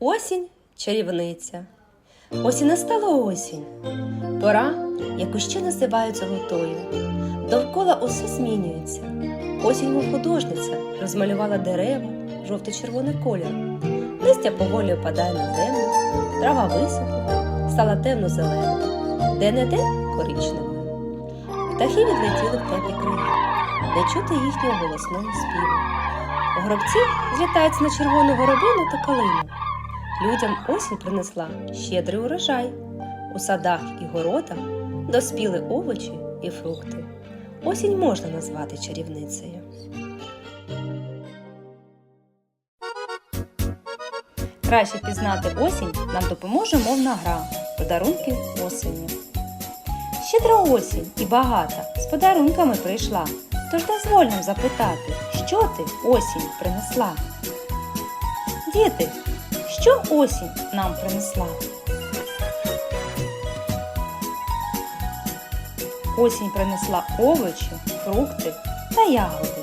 Осінь чарівниця. Ось і настала осінь. Пора, яку ще називають золотою. Довкола усе змінюється. Осінь, мов художниця, розмалювала дерева, жовто-червоний колір. Листя поволі опадає на землю, трава висохла, стала темно-зелена, де-не-де коричневою. Птахи відлетіли в теплі краї, не чути їхнього голосного співу. Горобці злітаються на червону горобину та калину. Людям осінь принесла щедрий урожай. У садах і городах доспіли овочі і фрукти. Осінь можна назвати чарівницею. Краще пізнати осінь нам допоможе мовна гра Подарунки осені. Щедра осінь і багата з подарунками прийшла. Тож дозволь нам запитати, що ти осінь принесла? Діти, що осінь нам принесла? Осінь принесла овочі, фрукти та ягоди.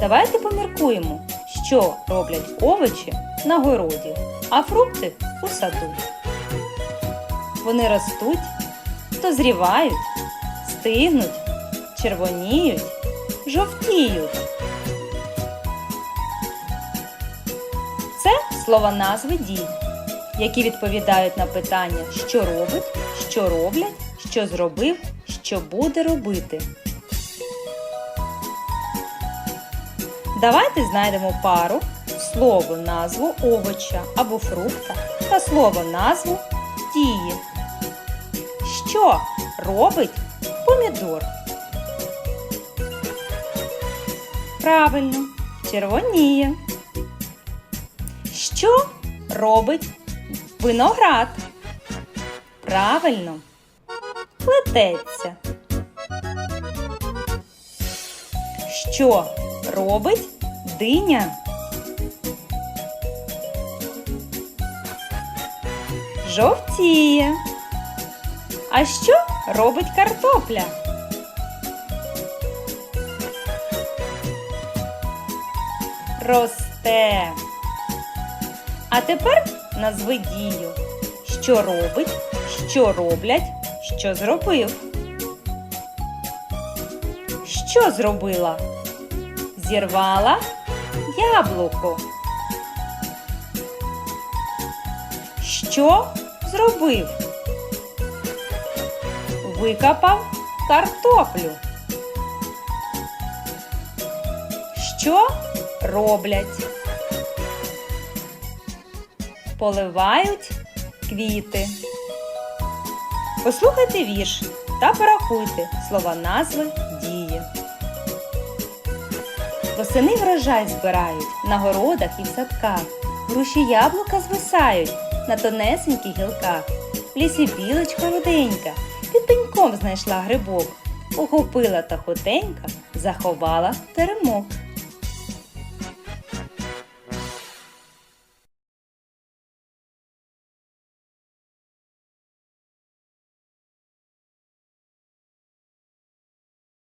Давайте поміркуємо, що роблять овочі на городі, а фрукти у саду. Вони ростуть, дозрівають, стигнуть, червоніють, жовтіють. Це слова назви дій, які відповідають на питання, що робить, що роблять, що зробив, що буде робити. Давайте знайдемо пару слово назву овоча або фрукта та слово назву дії. Що робить помідор? Правильно, червоніє. Що робить виноград? Правильно, плететься. Що робить диня? Жовтіє. А що робить картопля? Росте. А тепер назви дію. Що робить, що роблять, що зробив. Що зробила? Зірвала яблуко. Що зробив? Викопав картоплю. Що роблять? Поливають квіти. Послухайте вірш та порахуйте слова назви дії. Восени врожай збирають на городах і в садках. Груші яблука звисають на тонесеньких гілках. В лісі білочка руденька під пеньком знайшла грибок. Ухопила та хутенька, заховала теремок.